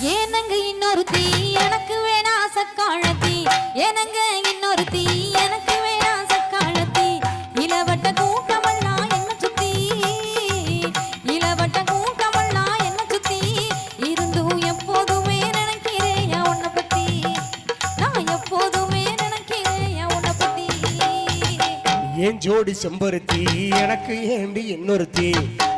ஏனங்க இன்னொரு தீ எனக்கு வேணா சக்காளத்தி ஏனங்க இன்னொரு தீ எனக்கு வேணா சக்காளத்தி இளவட்ட கூட்டமல்லா என்ன சுத்தி? இளவட்ட கூட்டமல்லா என்ன சுத்தி? இருந்து எப்போதுமே நினைக்கிறேன் உன்னை பத்தி. நான் எப்போதுமே நினைக்கிறேன் உன்னை பத்தி. என் ஜோடி செம்பருத்தி எனக்கு ஏண்டி இன்னொருத்தி?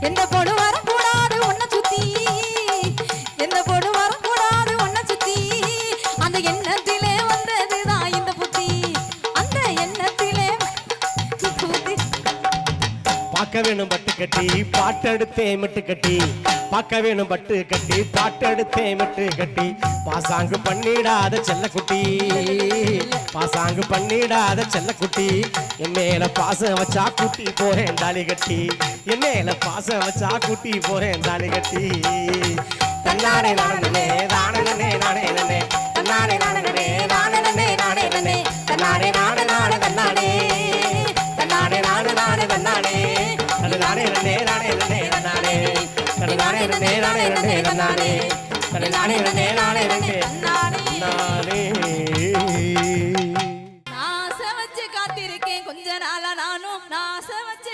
எந்த பொடு வரக்கூடாது உன்னை சுத்தி. எந்த பொடு வரக்கூடாது உன்னை சுத்தி. அந்த எண்ணத்திலே வந்ததுதான் இந்த புத்தி. அந்த எண்ணத்திலே புத்தி பார்க்க வேணும் பட்டு கட்டி பாட்டெடுத்தே மிட்டு கட்டி. பார்க்க வேணும் பட்டு கட்டி பாட்டெடுத்தே மட்டு கட்டி. பாசாங்கு பண்ணிடாத செல்லக்குட்டி. பாசாங்கு பண்ணிடாத செல்லக்குட்டி. என் மேல பாசம் வச்சா குட்டி போறேன் தாலி கட்டி என் மேல பாசம் வச்சா குட்டி போறேன் தாலி கட்டி தன்னானே நானே தானே நானே நானே தன்னாடே நானே நானே நானே தன்னை நானே இழந்தேன் நானே காத்திருக்கேன். கொஞ்ச நாளா நானும் நான் வச்சு